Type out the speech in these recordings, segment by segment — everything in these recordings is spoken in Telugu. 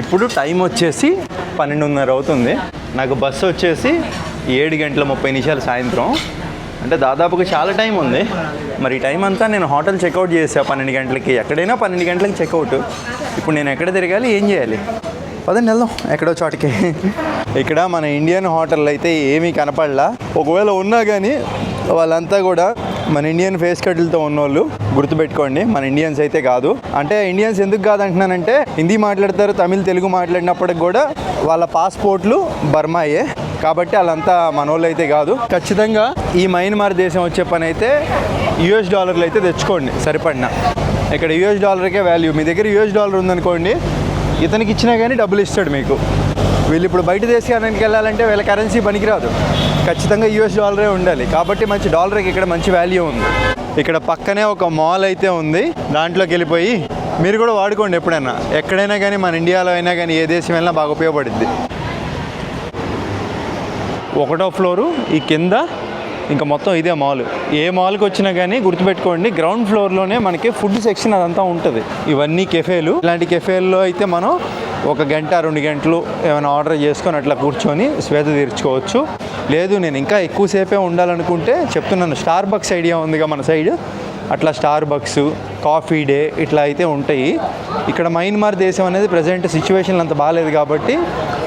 ఇప్పుడు టైం వచ్చేసి పన్నెండున్నర అవుతుంది. నాకు బస్సు వచ్చేసి ఏడు గంటల ముప్పై నిమిషాలు సాయంత్రం. అంటే దాదాపుగా చాలా టైం ఉంది. మరి టైం అంతా నేను హోటల్ చెక్అవుట్ చేసా పన్నెండు గంటలకి. ఎక్కడైనా పన్నెండు గంటలకి చెక్అవుట్. ఇప్పుడు నేను ఎక్కడ తిరగాలి ఏం చేయాలి? పదండి వెళ్దాం ఎక్కడో చోటకి. ఇక్కడ మన ఇండియన్ హోటల్ అయితే ఏమీ కనపడలా. ఒకవేళ ఉన్నా కానీ వాళ్ళంతా కూడా మన ఇండియన్ ఫేస్ కట్లతో ఉన్నోళ్ళు గుర్తుపెట్టుకోండి మన ఇండియన్స్ అయితే కాదు. అంటే ఇండియన్స్ ఎందుకు కాదంటున్నానంటే హిందీ మాట్లాడతారు తమిళ్ తెలుగు మాట్లాడినప్పటికి కూడా వాళ్ళ పాస్పోర్ట్లు బర్మాయే. కాబట్టి వాళ్ళంతా మనోళ్ళు అయితే కాదు. ఖచ్చితంగా ఈ మయన్మార్ దేశం వచ్చే పని అయితే యుఎస్ డాలర్లు అయితే తెచ్చుకోండి సరిపడిన. ఇక్కడ యుఎస్ డాలర్కే వాల్యూ మీ దగ్గర యుఎస్ డాలర్ ఉందనుకోండి ఇతనికి ఇచ్చినా కానీ డబ్బులు ఇస్తాడు మీకు. వీళ్ళు ఇప్పుడు బయట దేశానికి వెళ్ళాలంటే వీళ్ళ కరెన్సీ పనికిరాదు. ఖచ్చితంగా యూఎస్ డాలరే ఉండాలి. కాబట్టి మంచి డాలర్కి ఇక్కడ మంచి వాల్యూ ఉంది. ఇక్కడ పక్కనే ఒక మాల్ అయితే ఉంది. దాంట్లోకి వెళ్ళిపోయి మీరు కూడా వాడుకోండి ఎప్పుడైనా. ఎక్కడైనా కానీ మన ఇండియాలో అయినా కానీ ఏ దేశం వెళ్ళినా బాగా ఉపయోగపడుద్ది. ఒకటో ఫ్లోరు ఈ కింద ఇంకా మొత్తం ఇదే మాల్. ఏ మాల్కి వచ్చినా కానీ గుర్తుపెట్టుకోండి గ్రౌండ్ ఫ్లోర్లోనే మనకి ఫుడ్ సెక్షన్ అదంతా ఉంటుంది. ఇవన్నీ కెఫేలు ఇలాంటి కెఫేల్లో అయితే మనం ఒక గంట రెండు గంటలు ఏమైనా ఆర్డర్ చేసుకొని అట్లా కూర్చొని శ్వేత తీర్చుకోవచ్చు. లేదు నేను ఇంకా ఎక్కువసేపే ఉండాలనుకుంటే చెప్తున్నాను స్టార్ బక్స్ ఐడియా ఉందిగా మన సైడ్ అట్లా స్టార్ బక్స్ కాఫీ డే ఇట్లా అయితే ఉంటాయి. ఇక్కడ మయన్మార్ దేశం అనేది ప్రజెంట్ సిచ్యువేషన్ అంత బాగాలేదు కాబట్టి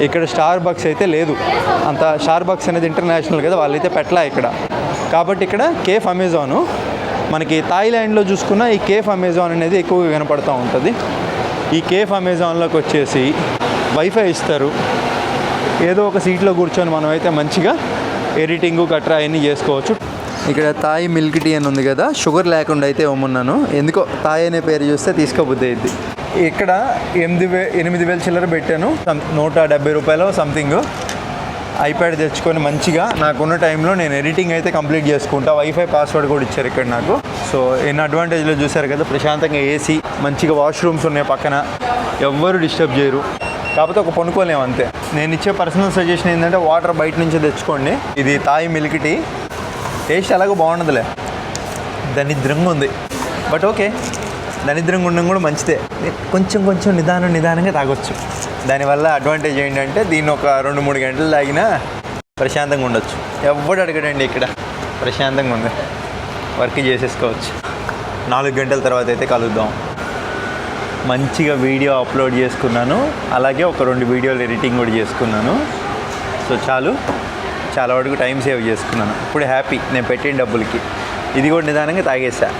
ఇక్కడ స్టార్ బక్స్ అయితే లేదు. అంత స్టార్ బక్స్ అనేది ఇంటర్నేషనల్ కదా వాళ్ళైతే పెట్టలా ఇక్కడ. కాబట్టి ఇక్కడ కేఫ్ అమెజాను మనకి థాయిలాండ్లో చూసుకున్న ఈ కేఫ్ అమెజాన్ అనేది ఎక్కువగా కనపడుతూ ఉంటుంది. ఈ కేఫ్ అమెజాన్లోకి వచ్చేసి వైఫై ఇస్తారు. ఏదో ఒక సీట్లో కూర్చొని మనం అయితే మంచిగా ఎడిటింగ్ గట్రా అవన్నీ చేసుకోవచ్చు. ఇక్కడ తాయి మిల్క్ టీ అని ఉంది కదా షుగర్ లేకుండా అయితే ఇవ్వమన్నాను. ఎందుకో తాయి అనే పేరు చూస్తే తీసుకోబుద్ది అయింది ఇక్కడ ఎనిమిది వే ఎనిమిది వేల చిల్లర పెట్టాను. సం- నూట డెబ్బై రూపాయలు సంథింగ్ ఐప్యాడ్ తెచ్చుకొని మంచిగా నాకున్న టైంలో నేను ఎడిటింగ్ అయితే కంప్లీట్ చేసుకుంటా. వైఫై పాస్వర్డ్ కూడా ఇచ్చారు ఇక్కడ నాకు. సో ఎన్ని అడ్వాంటేజ్లో చూశారు కదా ప్రశాంతంగా ఏసీ మంచిగా వాష్రూమ్స్ ఉన్నాయి పక్కన. ఎవ్వరు డిస్టర్బ్ చేయరు. కాకపోతే ఒక పనుకోలేము అంతే. నేను ఇచ్చే పర్సనల్ సజెషన్ ఏంటంటే వాటర్ బయట నుంచి తెచ్చుకోండి. ఇది తాయి మిల్క్ టీ. టేస్ట్ ఎలాగో బాగుండదులే. దరిద్రంగా ఉంది. బట్ ఓకే దరిద్రంగా ఉండడం కూడా మంచిదే. కొంచెం కొంచెం నిదానం నిదానంగా తాగొచ్చు. దానివల్ల అడ్వాంటేజ్ ఏంటంటే దీన్ని ఒక రెండు మూడు గంటలు తాగినా ప్రశాంతంగా ఉండొచ్చు. ఎవడు అడగడండి ఇక్కడ? ప్రశాంతంగా ఉంది. వర్క్ చేసేసుకోవచ్చు. నాలుగు గంటల తర్వాత అయితే కలుద్దాం. మంచిగా వీడియో అప్లోడ్ చేసుకున్నాను. అలాగే ఒక రెండు వీడియోలు ఎడిటింగ్ కూడా చేసుకున్నాను. సో చాలు. చాలా వరకు టైం సేవ్ చేసుకున్నాను. ఇప్పుడు హ్యాపీ నేను పెట్టిన డబ్బులకి. ఇది కూడా నిదానంగా తాగేసా.